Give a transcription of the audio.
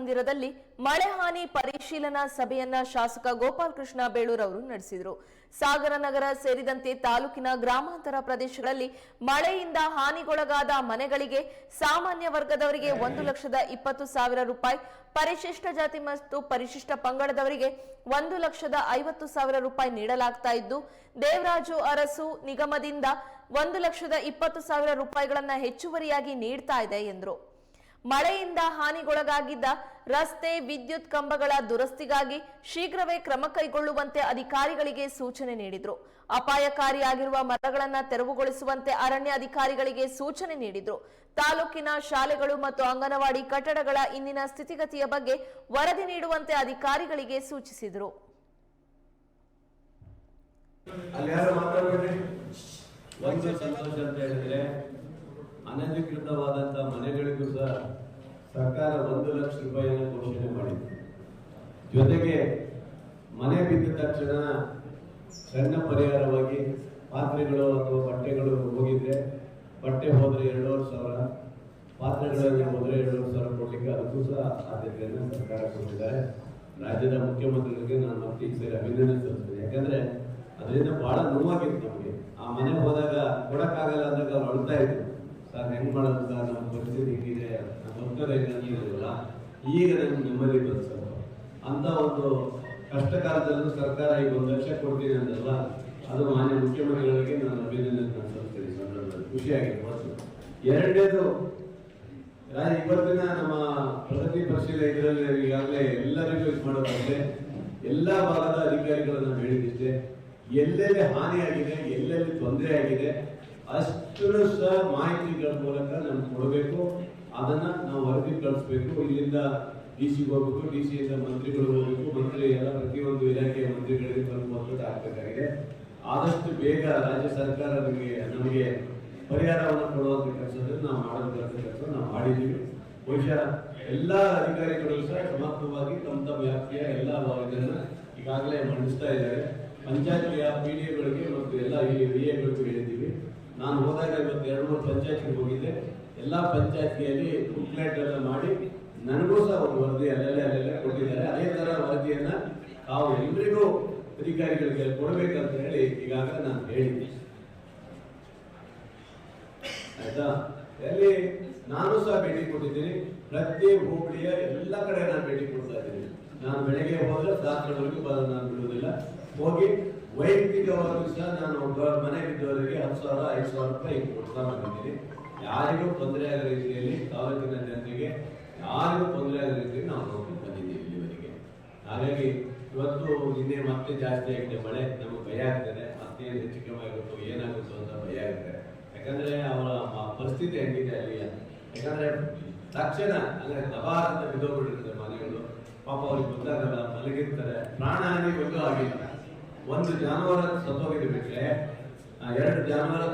ಮಂದಿರದಲ್ಲಿ ಮಳೆ ಹಾನಿ ಪರಿಶೀಲನಾ ಸಭೆಯನ್ನ ಶಾಸಕ ಗೋಪಾಲಕೃಷ್ಣ ಬೇಳೂರ್ ಅವರು ನಡೆಸಿದರು. ಸಾಗರ ನಗರ ಸೇರಿದಂತೆ ತಾಲೂಕಿನ ಗ್ರಾಮಾಂತರ ಪ್ರದೇಶಗಳಲ್ಲಿ ಮಳೆಯಿಂದ ಹಾನಿಗೊಳಗಾದ ಮನೆಗಳಿಗೆ ಸಾಮಾನ್ಯ ವರ್ಗದವರಿಗೆ ಒಂದು ಲಕ್ಷದ ಇಪ್ಪತ್ತು ಸಾವಿರ ರೂಪಾಯಿ, ಪರಿಶಿಷ್ಟ ಜಾತಿ ಮತ್ತು ಪರಿಶಿಷ್ಟ ಪಂಗಡದವರಿಗೆ ಒಂದು ಲಕ್ಷದ ಐವತ್ತು ಸಾವಿರ ರೂಪಾಯಿ ನೀಡಲಾಗ್ತಾ ಇದ್ದು, ದೇವರಾಜು ಅರಸು ನಿಗಮದಿಂದ ಒಂದು ಲಕ್ಷದ ಇಪ್ಪತ್ತು ಸಾವಿರ ರೂಪಾಯಿಗಳನ್ನ ಹೆಚ್ಚುವರಿಯಾಗಿ ನೀಡ್ತಾ ಇದೆ ಎಂದರು. ಮಳೆಯಿಂದ ಹಾನಿಗೊಳಗಾಗಿದ್ದ ರಸ್ತೆ ವಿದ್ಯುತ್ ಕಂಬಗಳ ದುರಸ್ತಿಗಾಗಿ ಶೀಘ್ರವೇ ಕ್ರಮ ಕೈಗೊಳ್ಳುವಂತೆ ಅಧಿಕಾರಿಗಳಿಗೆ ಸೂಚನೆ ನೀಡಿದ್ರು. ಅಪಾಯಕಾರಿಯಾಗಿರುವ ಮರಗಳನ್ನ ತೆರವುಗೊಳಿಸುವಂತೆ ಅರಣ್ಯ ಅಧಿಕಾರಿಗಳಿಗೆ ಸೂಚನೆ ನೀಡಿದ್ರು. ತಾಲೂಕಿನ ಶಾಲೆಗಳು ಮತ್ತು ಅಂಗನವಾಡಿ ಕಟ್ಟಡಗಳ ಇಂದಿನ ಸ್ಥಿತಿಗತಿಯ ಬಗ್ಗೆ ವರದಿ ನೀಡುವಂತೆ ಅಧಿಕಾರಿಗಳಿಗೆ ಸೂಚಿಸಿದರು. ಅನಧಿಕೃತವಾದಂತಹ ಮನೆಗಳಿಗೂ ಸರ್ಕಾರ ಒಂದು ಲಕ್ಷ ರೂಪಾಯಿಯನ್ನು ಘೋಷಣೆ ಮಾಡಿದೆ ಜೊತೆಗೆ ಮನೆ ಬಿದ್ದ ತಕ್ಷಣ ಸಣ್ಣ ಪರಿಹಾರವಾಗಿ ಪಾತ್ರೆಗಳು ಅಥವಾ ಬಟ್ಟೆಗಳು ಹೋಗಿದ್ರೆ ಬಟ್ಟೆ ಹೋದ್ರೆ ಎರಡೂವರೆ ಸಾವಿರ, ಪಾತ್ರೆಗಳಲ್ಲಿ ಹೋದ್ರೆ ಎರಡೂವರೆ ಸಾವಿರ ಕೊಡ್ಲಿಕ್ಕೆ ಅದಕ್ಕೂ ಸಹ ಆದ್ಯತೆಯನ್ನು ಸರ್ಕಾರ ಕೊಟ್ಟಿದ್ದಾರೆ. ರಾಜ್ಯದ ಮುಖ್ಯಮಂತ್ರಿಗಳಿಗೆ ನಾನು ಮತ್ತೆ ಈ ಸರಿ ಅಭಿನಂದನೆ ಸಲ್ಲಿಸ್ತೇನೆ. ಯಾಕಂದ್ರೆ ಅದರಿಂದ ಬಹಳ ನೋವಾಗಿತ್ತು ನಮಗೆ. ಆ ಮನೆ ಹೋದಾಗ ಕೊಡಕ್ಕಾಗಲ್ಲ ಅಂದಾಗ ಅವ್ರು ಅಳ್ತಾ ಇದ್ರು. ಹೆಂಗ್ ಮಾಡೋದ ನಮ್ಮ ಪರಿಸ್ಥಿತಿ ಹೀಗಿದೆ ನಮ್ಮ ಭಕ್ತರು ಹೆಂಗಿರಲಿಲ್ಲ ಈಗ ನಮ್ಗೆ ನೆಮ್ಮದಿ ಬಂತು ಅಂತ ಒಂದು ಕಷ್ಟ ಕಾಲದಲ್ಲೂ ಸರ್ಕಾರ ಈಗ ಒಂದು ಲಕ್ಷ ಕೊಡ್ತೀನಿ ಅಂದಲ್ಲ, ಅದು ಮಾನ್ಯ ಮುಖ್ಯಮಂತ್ರಿಗಳಿಗೆ ನಾನು ಅಭಿನಂದನೆ ಸಲ್ಲಿಸ್ತೀನಿ ಸಂದರ್ಭದಲ್ಲಿ ಖುಷಿಯಾಗಿದೆ ಒಂದು ಎರಡನೇದು ಇವತ್ತಿನ ನಮ್ಮ ಪ್ರಗತಿ ಪರಿಶೀಲನೆ ಇದರಲ್ಲಿ ಈಗಾಗಲೇ ಎಲ್ಲರಿಗೂ ಇದು ಮಾಡೋದಂತೆ ಎಲ್ಲ ಭಾಗದ ಅಧಿಕಾರಿಗಳನ್ನ ಹೇಳಿದಿಷ್ಟೇ. ಎಲ್ಲೆಲ್ಲಿ ಹಾನಿಯಾಗಿದೆ, ಎಲ್ಲೆಲ್ಲಿ ತೊಂದರೆ ಆಗಿದೆ ಅಷ್ಟು ಸಹ ಮಾಹಿತಿಗಳ ಮೂಲಕ ನಮ್ಗೆ ಕೊಡಬೇಕು. ಅದನ್ನ ನಾವು ವರದಿ ಕಳಿಸ್ಬೇಕು. ಇಲ್ಲಿಂದ ಡಿ ಸಿ ಹೋಗ್ಬೇಕು. ಡಿ ಸಿ ಇಂದ ಮಂತ್ರಿಗಳು ಹೋಗ್ಬೇಕು. ಮಂತ್ರಿ ಎಲ್ಲ ಪ್ರತಿಯೊಂದು ಇಲಾಖೆಯ ಮಂತ್ರಿಗಳಿಗೆ ತಲುಪುವಂಥದ್ದು ಆಗ್ಬೇಕಾಗಿದೆ ಆದಷ್ಟು ಬೇಗ ರಾಜ್ಯ ಸರ್ಕಾರ ನಮಗೆ ನಮಗೆ ಪರಿಹಾರವನ್ನು ಕೊಡುವಂತ ಕೆಲಸದಲ್ಲಿ ನಾವು ಮಾಡುವಂತ ಕೆಲಸ ನಾವು ಮಾಡಿದ್ದೀವಿ. ಬಹುಶಃ ಎಲ್ಲ ಅಧಿಕಾರಿಗಳು ಸಹ ಸಮರ್ಥವಾಗಿ ತಮ್ಮ ತಮ್ಮ ವ್ಯಾಪ್ತಿಯ ಎಲ್ಲ ಇದನ್ನ ಈಗಾಗಲೇ ಮಂಡಿಸ್ತಾ ಇದ್ದಾರೆ. ಪಂಚಾಯತ್ ಪಿ ಡಿ ಎಗಳಿಗೆ ಮತ್ತು ಎಲ್ಲ ಹೇಳಿದ್ದೀವಿ ನಾನು ಹೋದಾಗ ಇವತ್ತು ಎರಡು ಮೂರು ಪಂಚಾಯತ್ಗೆ ಹೋಗಿದ್ದೆ. ಎಲ್ಲ ಪಂಚಾಯತ್ಗೆಯಲ್ಲಿ ಬುಕ್ಲೆಟ್ ಎಲ್ಲ ಮಾಡಿ ನನಗೂ ಸಹ ಒಂದು ವರದಿ ಅಲ್ಲೆಲ್ಲ ಅಲ್ಲೆಲ್ಲ ಕೊಟ್ಟಿದ್ದಾರೆ. ಅದೇ ತರ ವರದಿಯನ್ನ ತಾವು ಎಲ್ರಿಗೂ ಅಧಿಕಾರಿಗಳಿಗೆ ಕೊಡಬೇಕಂತ ಹೇಳಿ ಈಗಾಗಲೇ ನಾನು ಹೇಳಿದ್ದೆ. ಆಯ್ತಾ? ಎಲ್ಲಿ ನಾನು ಸಹ ಭೇಟಿ ಕೊಟ್ಟಿದ್ದೀನಿ. ಪ್ರತಿ ಹೋಬಳಿಯ ಎಲ್ಲ ಕಡೆ ನಾನು ಭೇಟಿ ಕೊಡ್ತಾ ಇದ್ದೀನಿ. ನಾನು ಬೆಳಗ್ಗೆ ಹೋದ್ರೆ ರಾತ್ರಿವರೆಗೂ ನಾನು ಬಿಡುವುದಿಲ್ಲ. ಹೋಗಿ ವೈಯಕ್ತಿಕವಾಗಿ ಸಹ ನಾನು ಒಬ್ಬ ಮನೆ ಬಿದ್ದವರಿಗೆ ಹತ್ತು ಸಾವಿರ, ಐದು ಸಾವಿರ ರೂಪಾಯಿ ಕೊಡ್ತಾ ಬಂದಿದ್ದೀನಿ. ಯಾರಿಗೂ ತೊಂದರೆ ಆಗದ ರೀತಿಯಲ್ಲಿ ತಾಲೂಕಿನ ಜನರಿಗೆ ಯಾರಿಗೂ ತೊಂದರೆ ಆಗದ ರೀತಿಯಲ್ಲಿ ನಾವು ನೋಡ್ಕೊಂಡು ಬಂದಿದ್ದೀವಿ ಇಲ್ಲಿವರೆಗೆ. ಹಾಗಾಗಿ ಇವತ್ತು ನಿನ್ನೆ ಮತ್ತೆ ಜಾಸ್ತಿ ಆಗಿದೆ ಮಳೆ, ನಮಗೆ ಭಯ ಆಗ್ತದೆ. ಮತ್ತೆ ಹೆಚ್ಚು ಕಮ್ಮಿ ಏನಾಗುತ್ತೋ ಅಂತ ಭಯ ಆಗುತ್ತೆ ಯಾಕಂದ್ರೆ ಅವರ ಪರಿಸ್ಥಿತಿ ಹೆಂಗಿದೆ ಅಲ್ಲಿ ಯಾಕಂದ್ರೆ ತಕ್ಷಣ, ಅಂದ್ರೆ ದಬಾರ್ ಅಂತ ಬಿದ್ದೋಗ್ಬಿಟ್ಟಿರ್ತಾರೆ ಮನೆಗಳು. ಪಾಪ ಅವ್ರಿಗೆ ಗೊತ್ತಾಗಲ್ಲ, ಮಲಗಿರ್ತಾರೆ. ಪ್ರಾಣ ಹಾನಿ ಒಂದು ಆಗಿಲ್ಲ. ಒಂದು ಜಾನುವಾರು ಸತ್ತೋಗಿದೆ ಬಿಟ್ರೆ ಎರಡು ಜಾನುವಾರು